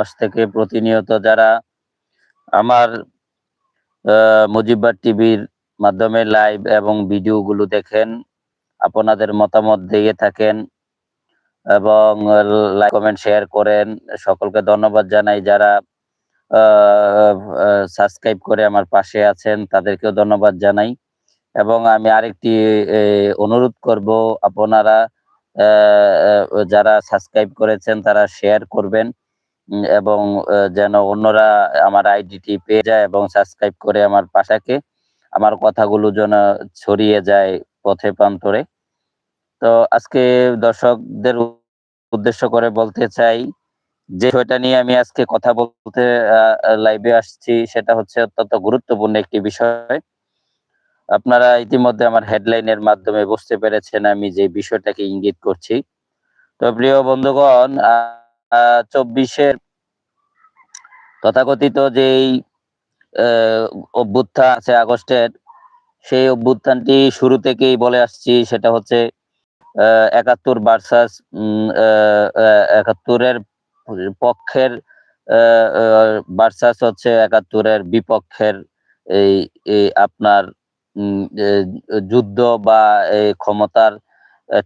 পাশ থেকে প্রতিনিয়ত যারা আমার মুজিববার টিভির মাধ্যমে লাইভ এবং ভিডিওগুলো দেখেন, আপনাদের মতামত দিয়ে থাকেন এবং লাইক, কমেন্ট, শেয়ার করেন। সকলকে ধন্যবাদ জানাই যারা সাবস্ক্রাইব করে আমার পাশে আছেন, তাদেরকেও ধন্যবাদ জানাই। এবং আমি আরেকটি অনুরোধ করব আপনারা যারা সাবস্ক্রাইব করেছেন তারা শেয়ার করবেন। এবং যেন অন্যরা আমার আইডিটি পেয়ে যায় এবং সাবস্ক্রাইব করে আমার পাশাকে। আমার কথাগুলো যেন ছড়িয়ে যায় পথে প্রান্তরে। তো আজকে দর্শকদের উদ্দেশ্য করে বলতে চাই, যে বিষয়টা নিয়ে আমি আজকে কথা বলতে লাইভে আসছি সেটা হচ্ছে অত্যন্ত গুরুত্বপূর্ণ একটি বিষয়। আপনারা ইতিমধ্যে আমার হেডলাইনের মাধ্যমে বুঝতে পেরেছেন আমি যে বিষয়টাকে ইঙ্গিত করছি। তো প্রিয় বন্ধুগণ চব্বিশের তথাকথিত যেই অভ্যুত্থান আছে আগস্টের, সেই অভ্যুত্থানটি শুরু থেকেই বলে আসছি, সেটা হচ্ছে একাত্তর ভার্সাস একাত্তরের পক্ষের ভার্সাস হচ্ছে একাত্তরের বিপক্ষের এই আপনার যুদ্ধ বা ক্ষমতার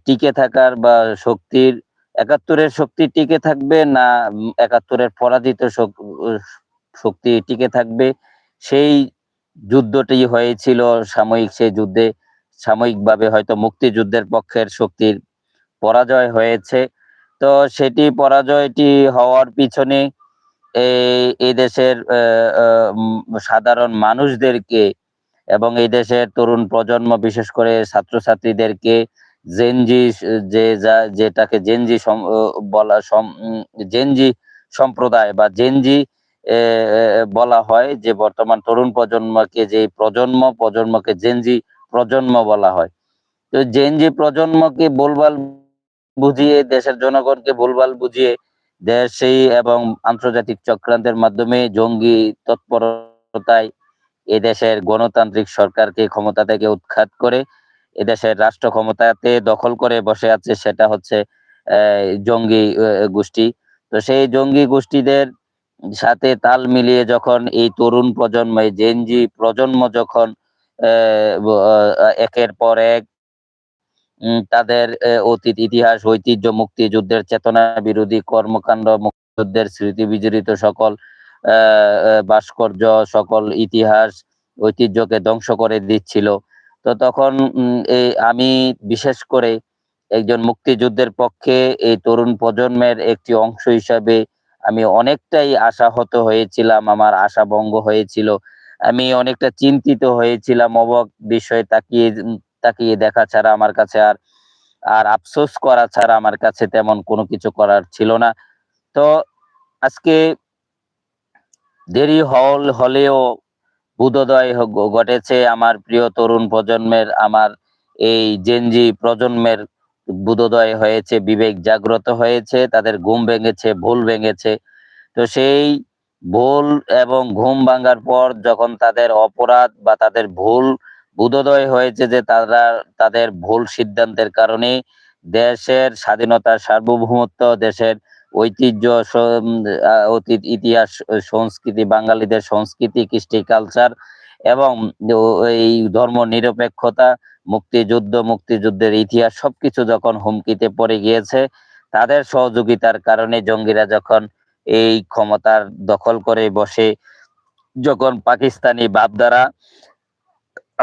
টিকে থাকার বা শক্তির একাত্তরের শক্তি টিকে থাকবে না একাত্তরের পরাজিত শক- শক্তি টিকে থাকবে। সেই যুদ্ধটি হয়েছিল সাময়িক, সেই যুদ্ধে সাময়িকভাবে হয়তো মুক্তিযুদ্ধের পক্ষের শক্তির পরাজয় হয়েছে। তো সেটি পরাজয়টি হওয়ার পিছনে এই দেশের সাধারণ মানুষদেরকে এবং এই দেশের তরুণ প্রজন্ম, বিশেষ করে ছাত্রছাত্রীদেরকে জেনজি, যে যা, যেটাকে জেনজি বলা জেনজি সম্প্রদায় বা জেনজি বলা হয় যে বর্তমান তরুণ প্রজন্মকে যে প্রজন্ম, প্রজন্মকে জেনজি প্রজন্ম বলা হয়। তো জেনজি প্রজন্মকে বলবাল বুঝিয়ে, দেশের জনগণকে ভুলভাল বুঝিয়ে দেশে এবং আন্তর্জাতিক চক্রান্তের মাধ্যমে জঙ্গি তৎপরতায় এদেশের গণতান্ত্রিক সরকারকে ক্ষমতা থেকে উৎখাত করে এদেশের রাষ্ট্র ক্ষমতাতে দখল করে বসে আছে সেটা হচ্ছে জঙ্গি গোষ্ঠী। তো সেই জঙ্গি গোষ্ঠীদের সাথে তাল মিলিয়ে যখন এই তরুণ প্রজন্ম এই জেনজি প্রজন্ম যখন একের পর এক তাদের অতীত, ইতিহাস, ঐতিহ্য, মুক্তিযুদ্ধের চেতনা বিরোধী কর্মকাণ্ড, মুক্তিযুদ্ধের স্মৃতি বিজড়িত সকল ভাস্কর্য, সকল ইতিহাস ঐতিহ্যকে ধ্বংস করে দিচ্ছিল। তো তখন আমি বিশেষ করে একজন মুক্তিযুদ্ধের পক্ষে এই তরুণ প্রজন্মের একটি অংশ হিসাবে আমি অনেকটাই আশাহত হয়েছিলাম, আমার আশা ভঙ্গ হয়েছিল। আমি অনেকটা চিন্তিত হয়েছিলাম, অবাক বিষয়ে তাকিয়ে তাকিয়ে দেখা ছাড়া আমার কাছে আর আর আফসোস করা ছাড়া আমার কাছে তেমন কোনো কিছু করার ছিল না। তো আজকে দেরি হল, হলেও বুধোদয় ঘটেছে আমার প্রিয় তরুণ প্রজন্মের, আমার এই জেনজি প্রজন্মের বুধোদয় হয়েছে, বিবেক জাগ্রত হয়েছে, তাদের ঘুম ভেঙেছে, ভুল ভেঙেছে। তো সেই ভুল এবং ঘুম ভাঙার পর যখন তাদের অপরাধ বা তাদের ভুল, বুধোদয় হয়েছে যে তারা তাদের ভুল সিদ্ধান্তের কারণে দেশের স্বাধীনতা সার্বভৌমত্ব, দেশের ঐতিহ্য অতীত, ইতিহাস, সংস্কৃতি, বাঙালিদের সংস্কৃতি, কৃষ্টি কালচার এবং এই ধর্ম নিরপেক্ষতা, মুক্তিযুদ্ধ, মুক্তিযুদ্ধের ইতিহাস সবকিছু যখন হুমকিতে পড়ে গিয়েছে, তাদের সহযোগিতার কারণে জঙ্গিরা যখন এই ক্ষমতার দখল করে বসে, যখন পাকিস্তানি ভাবধারা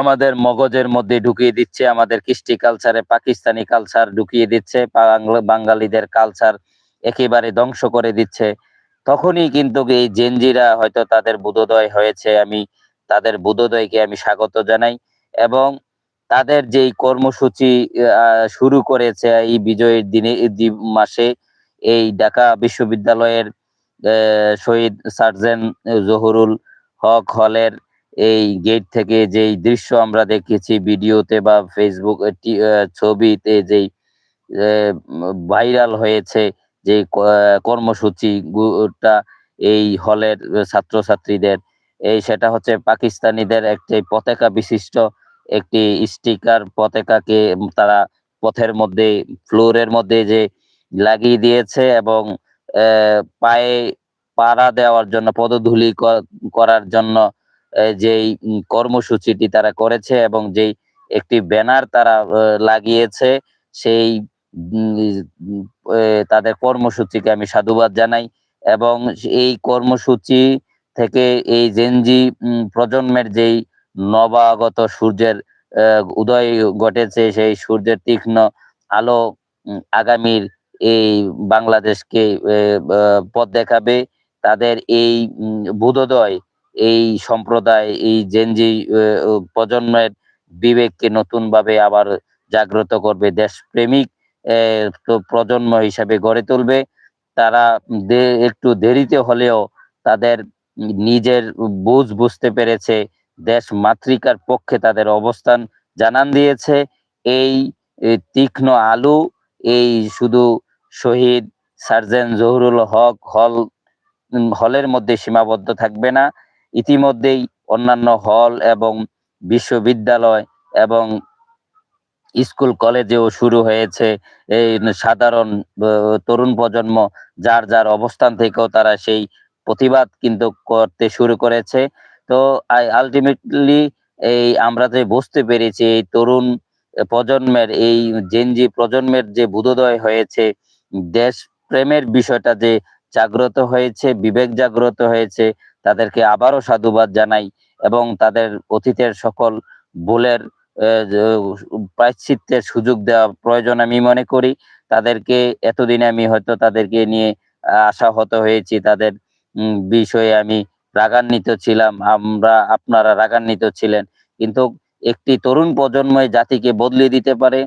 আমাদের মগজের মধ্যে ঢুকিয়ে দিচ্ছে, আমাদের কৃষ্টি কালচারে পাকিস্তানি কালচার ঢুকিয়ে দিচ্ছে বাঙালিদের কালচার একেবারে ধ্বংস করে দিচ্ছে। তখনই কিন্তু এই জেনজিরা হয়তো তাদের বুধোদয় হয়েছে। আমি তাদের বুধোদয়কে আমি স্বাগত জানাই এবং তাদের যেই কর্মসূচি শুরু করেছে এই বিজয়ের দিনে মাসে এই ঢাকা বিশ্ববিদ্যালয়ের শহীদ সার্জেন জহুরুল হক হলের এই গেট থেকে যেই দৃশ্য আমরা দেখেছি ভিডিওতে বা ফেসবুক ছবিতে যেই ভাইরাল হয়েছে যে ক- আহ, কর্মসূচি গুটা এই হলের ছাত্রছাত্রীদের এই সেটা হচ্ছে পাকিস্তানিদের একটি পতাকা বিশিষ্ট একটি স্টিকার পতাকাকে তারা পথের মধ্যে ফ্লোরের মধ্যে যে লাগিয়ে দিয়েছে এবং পায়ে পাড়া দেওয়ার জন্য পদধূলি করার জন্য যেই কর্মসূচিটি তারা করেছে এবং যেই একটি ব্যানার তারা লাগিয়েছে সেই তাদের কর্মসূচিকে আমি সাধুবাদ জানাই এবং এই কর্মসূচি থেকে এই জেনজি প্রজন্মের যেই নবাগত সূর্যের উদয় ঘটেছে, সেই সূর্যের তীক্ষ্ণ আলো আগামীর এই বাংলাদেশকে পথ দেখাবে। তাদের এই বোধোদয়, এই সম্প্রদায়, এই জেনজি প্রজন্মের বিবেককে নতুনভাবে আবার জাগ্রত করবে দেশপ্রেমিক প্রজন্ম হিসাবে গড়ে তুলবে। তারা একটু দেরিতে হলেও তাদের নিজের বুঝ বুঝতে পেরেছে, দেশ মাতৃকার পক্ষে তাদের অবস্থান জানান দিয়েছে। এই তীক্ষ্ণ আলু, এই শুধু শহীদ সার্জেন জহুরুল হক হল হলের মধ্যে সীমাবদ্ধ থাকবে না। ইতিমধ্যেই অন্যান্য হল এবং বিশ্ববিদ্যালয় এবং স্কুল কলেজেও শুরু হয়েছে। এই সাধারণ তরুণ প্রজন্ম যার যার অবস্থান থেকেও তারা সেই প্রতিবাদ কিন্তু করতে শুরু করেছে। তো আলটিমেটলি এই আমরা যে বুঝতে পেরেছি, এই তরুণ প্রজন্মের, এই জেনজি প্রজন্মের যে বোধোদয় হয়েছে দেশ প্রেমের বিষয়টা যে জাগ্রত হয়েছে, বিবেক জাগ্রত হয়েছে, তাদেরকে আবারও সাধুবাদ জানাই এবং তাদের অতীতের সকল ভুলের প্রায়শ্চিত্তের সুযোগ দেওয়া প্রয়োজন আমি মনে করি। তাদেরকে এতদিনে আমি হয়তো তাদেরকে নিয়ে আশাহত হয়েছি। তাদের বিষয়ে আমি রাগান্বিত ছিলাম। আমরা, আপনারা রাগান্বিত ছিলেন। কিন্তু একটি তরুণ প্রজন্মই জাতিকে বদলে দিতে পারে।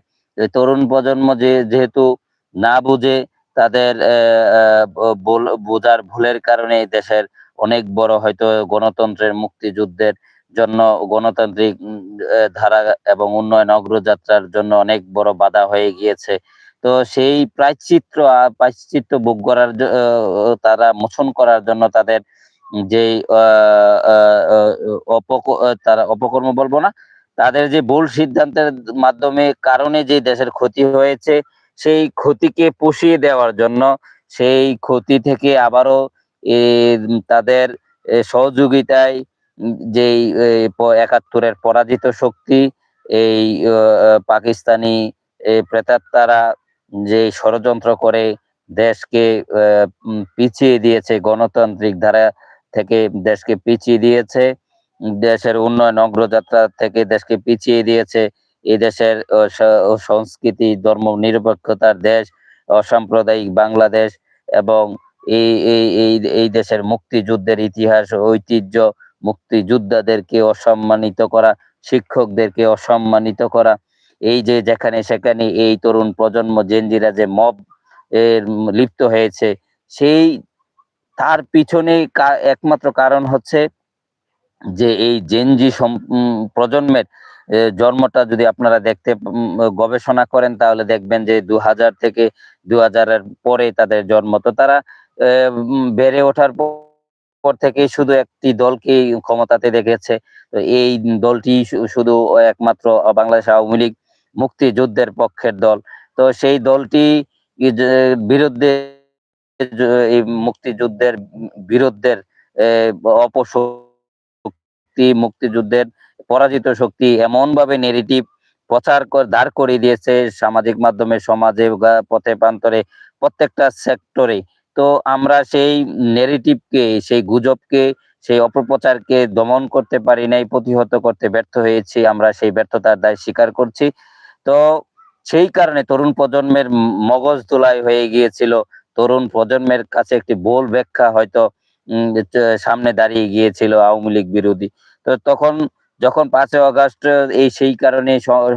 তরুণ প্রজন্ম যে, যেহেতু না বুঝে তাদের বোঝার ভুলের কারণে দেশের অনেক বড় হয়তো গণতন্ত্রের মুক্তিযুদ্ধের জন্য গণতান্ত্রিক ধারা এবং উন্নয়ন অগ্রযাত্রার জন্য অনেক বড় বাধা হয়ে গিয়েছে। তো সেই প্রায়শ্চিত্র আহ, প্রায়শ্চিত্ত ভোগ করার তারা মোচন করার জন্য তাদের যে অপক তারা অপকর্ম বলব না তাদের যে ভুল সিদ্ধান্তের মাধ্যমে কারণে যে দেশের ক্ষতি হয়েছে সেই ক্ষতিকে পুষিয়ে দেওয়ার জন্য সেই ক্ষতি থেকে আবারও তাদের সহযোগিতায় যেই একাত্তরের পরাজিত শক্তি, এই পাকিস্তানি প্রেতাত্মারা যে ষড়যন্ত্র করে দেশকে পিছিয়ে দিয়েছে, গণতান্ত্রিক ধারা থেকে দেশকে পিছিয়ে দিয়েছে, দেশের উন্নয়ন, অগ্রযাত্রা থেকে দেশকে পিছিয়ে দিয়েছে এই দেশের সংস্কৃতি, ধর্ম নিরপেক্ষতার দেশ, অসাম্প্রদায়িক বাংলাদেশ এবং এই এই এই দেশের মুক্তিযুদ্ধের ইতিহাস, ঐতিহ্য মুক্তিযোদ্ধাদেরকে অসম্মানিত করা, শিক্ষকদেরকে অসম্মানিত করা। এই যে যেখানে সেখানে এই তরুণ প্রজন্ম জেনজিরা যে মব এর লিপ্ত হয়েছে, সেই তার পিছনে একমাত্র কারণ হচ্ছে যে এই জেনজি প্রজন্মের জন্মটা যদি আপনারা দেখতে গবেষণা করেন, তাহলে দেখবেন যে দু হাজার থেকে দু হাজারের পরে তাদের জন্ম। তো তারা বেড়ে ওঠার পর পর থেকেই শুধু একটি দলকেই ক্ষমতাতে দেখেছে তো এই দলটি শুধু একমাত্র বাংলাদেশ আওয়ামী লীগ মুক্তিযুদ্ধের পক্ষের দল। তো সেই দলটি বিরুদ্ধে এই মুক্তিযুদ্ধের বিরুদ্ধের অপশক্তি, মুক্তিযুদ্ধের পরাজিত শক্তি এমন ভাবে নেগেটিভ প্রচার কর- দাঁড় করিয়ে দিয়েছে সামাজিক মাধ্যমে, সমাজে পথে প্রান্তরে প্রত্যেকটা সেক্টরে তো আমরা সেই নেগেটিভকে সেই গুজবকে, সেই অপপ্রচারকে দমন করতে পারি নাই, প্রতিহত করতে ব্যর্থ হয়েছি, আমরা সেই ব্যর্থতার দায় স্বীকার করছি। তো সেই কারণে তরুণ প্রজন্মের মগজ ধোলাই হয়ে গিয়েছিল। তরুণ প্রজন্মের কাছে একটি বোল ব্যাখ্যা হয়তো সামনে দাঁড়িয়ে গিয়েছিল আওয়ামী লীগ বিরোধী। তো তখন যখন পাঁচই অগাস্ট এই সেই কারণে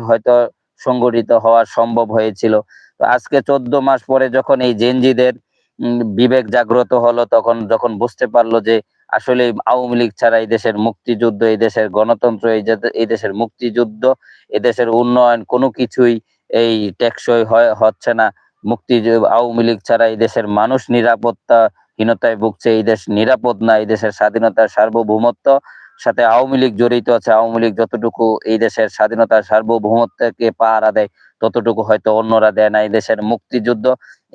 হয়তো সংগঠিত হওয়া সম্ভব হয়েছিল। তো আজকে চোদ্দ মাস পরে যখন এই জেনজিদের বিবেক জাগ্রত হলো তখন যখন বুঝতে পারল যে আসলে আওয়ামী লীগ ছাড়া এই দেশের মুক্তিযুদ্ধ, এই দেশের গণতন্ত্র, এই এই দেশের মুক্তিযুদ্ধ, এই দেশের উন্নয়ন কোনো কিছুই এই টেকসই হচ্ছে না। মুক্তি আওয়ামী লীগ ছাড়া এই দেশের মানুষ নিরাপত্তা হীনতায় ভুগছে, এই দেশ নিরাপদ না, এই দেশের স্বাধীনতার সার্বভৌমত্ব সাথে আওয়ামী লীগ জড়িত আছে। আওয়ামী লীগ যতটুকু এই দেশের স্বাধীনতার সার্বভৌমত্বকে পাহারা দেয় ততটুকু হয়তো অন্যরা দেয় না। এই দেশের মুক্তিযুদ্ধ,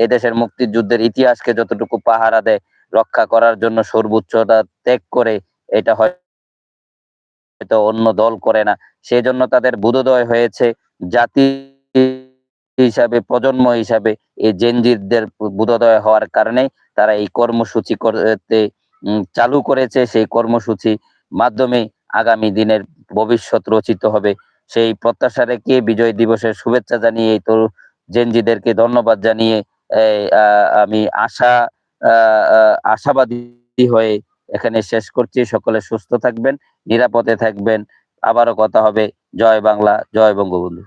এই দেশের মুক্তিযুদ্ধের ইতিহাসকে যতটুকু পাহারা দেয়, রক্ষা করার জন্য সর্বোচ্চটা ত্যাগ করে এটা হয়তো অন্য দল করে না। সেই জন্য তাদের বোধোদয় হয়েছে জাতি হিসাবে, প্রজন্ম হিসাবে এই জেনজিদের বোধোদয় হওয়ার কারণে তারা এই কর্মসূচি করতে চালু করেছে। সেই কর্মসূচি মাধ্যমে আগামী দিনের ভবিষ্যৎ রচিত হবে। সেই প্রত্যাশা রেখে বিজয় দিবসের শুভেচ্ছা জানিয়ে এই তো জেনজিদেরকে ধন্যবাদ জানিয়ে আমি আশা আশাবাদী হয়ে এখানে শেষ করছি। সকলে সুস্থ থাকবেন, নিরাপদে থাকবেন। আবারও কথা হবে। জয় বাংলা, জয় বঙ্গবন্ধু।